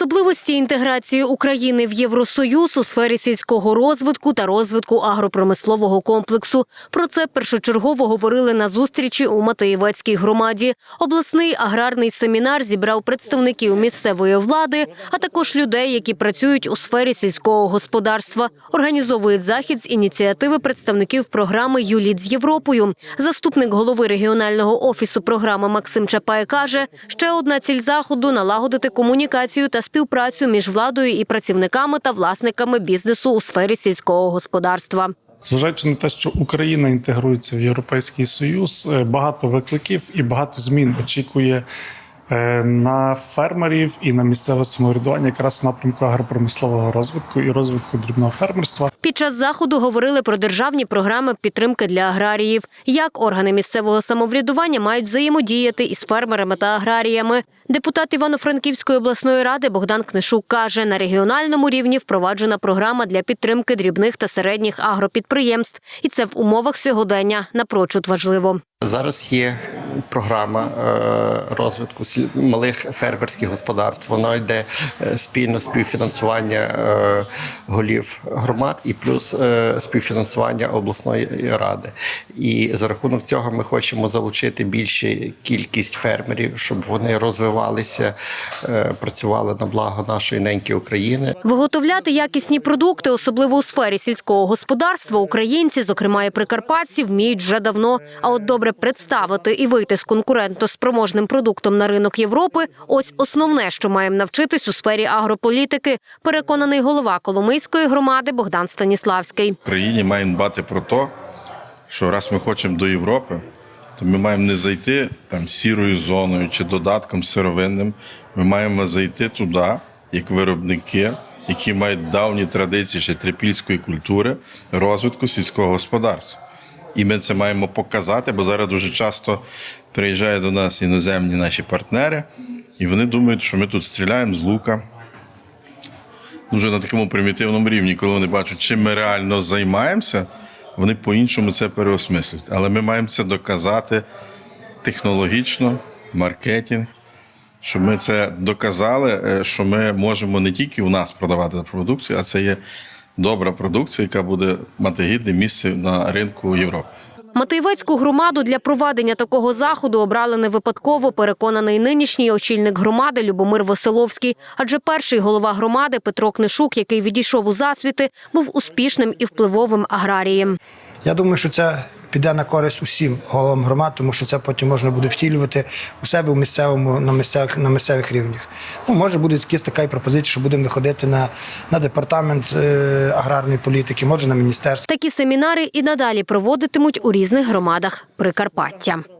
Особливості інтеграції України в Євросоюз у сфері сільського розвитку та розвитку агропромислового комплексу. Про це першочергово говорили на зустрічі у Матеєвецькій громаді. Обласний аграрний семінар зібрав представників місцевої влади, а також людей, які працюють у сфері сільського господарства. Організовують захід з ініціативи представників програми «Юліт з Європою. Заступник голови регіонального офісу програми Максим Чапай каже, ще одна ціль заходу налагодити комунікацію та співпрацю між владою і працівниками та власниками бізнесу у сфері сільського господарства. Зважаючи на те, що Україна інтегрується в Європейський Союз, е, багато викликів і багато змін очікує на фермерів і на місцеве самоврядування, якраз в напрямку агропромислового розвитку і розвитку дрібного фермерства. Під час заходу говорили про державні програми підтримки для аграріїв, як органи місцевого самоврядування мають взаємодіяти із фермерами та аграріями. Депутат Івано-Франківської обласної ради Богдан Книшук каже, на регіональному рівні впроваджена програма для підтримки дрібних та середніх агропідприємств, і це в умовах сьогодення напрочуд важливо. Зараз є програма е, розвитку малих фермерських господарств. Воно йде е, спільно співфінансування е, голів громад і плюс співфінансування обласної ради. І за рахунок цього ми хочемо залучити більшу кількість фермерів, щоб вони розвивалися, працювали на благо нашої неньки України. Виготовляти якісні продукти, особливо у сфері сільського господарства, українці, зокрема і прикарпатці, вміють вже давно. А от добре представити і вийти з конкурентоспроможним продуктом на ринок Європи ось основне, що маємо навчитись у сфері агрополітики, переконаний голова Коломийської громади Богдан Станіславський. В країні маємо дбати про те, що раз ми хочемо до Європи, то ми маємо не зайти там сірою зоною чи додатком сировинним. Ми маємо зайти туди, як виробники, які мають давні традиції ще трипільської культури розвитку сільського господарства. І ми це маємо показати, бо зараз дуже часто приїжджають до нас іноземні наші партнери, і вони думають, що ми тут стріляємо з лука, дуже на такому примітивному рівні, коли вони бачать, чим ми реально займаємося, вони по-іншому це переосмислюють. Але ми маємо це доказати технологічно, маркетинг, щоб ми це доказали, е, що ми можемо не тільки у нас продавати продукцію, а це є добра продукція, яка буде мати гідне місце на ринку Європи. Матейвецьку громаду для проведення такого заходу обрали не випадково, переконаний нинішній очільник громади Любомир Василовський. Адже перший голова громади Петро Книшук, який відійшов у засвіти, був успішним і впливовим аграрієм. Я думаю, що це піде на користь усім головам громад, тому що це потім можна буде втілювати у себе у місцевому на місцевих на місцевих рівнях. Ну може буде якась така і пропозиція, що будемо виходити на, на департамент е, аграрної політики, може на міністерство. Такі семінари і надалі проводитимуть у різних громадах Прикарпаття.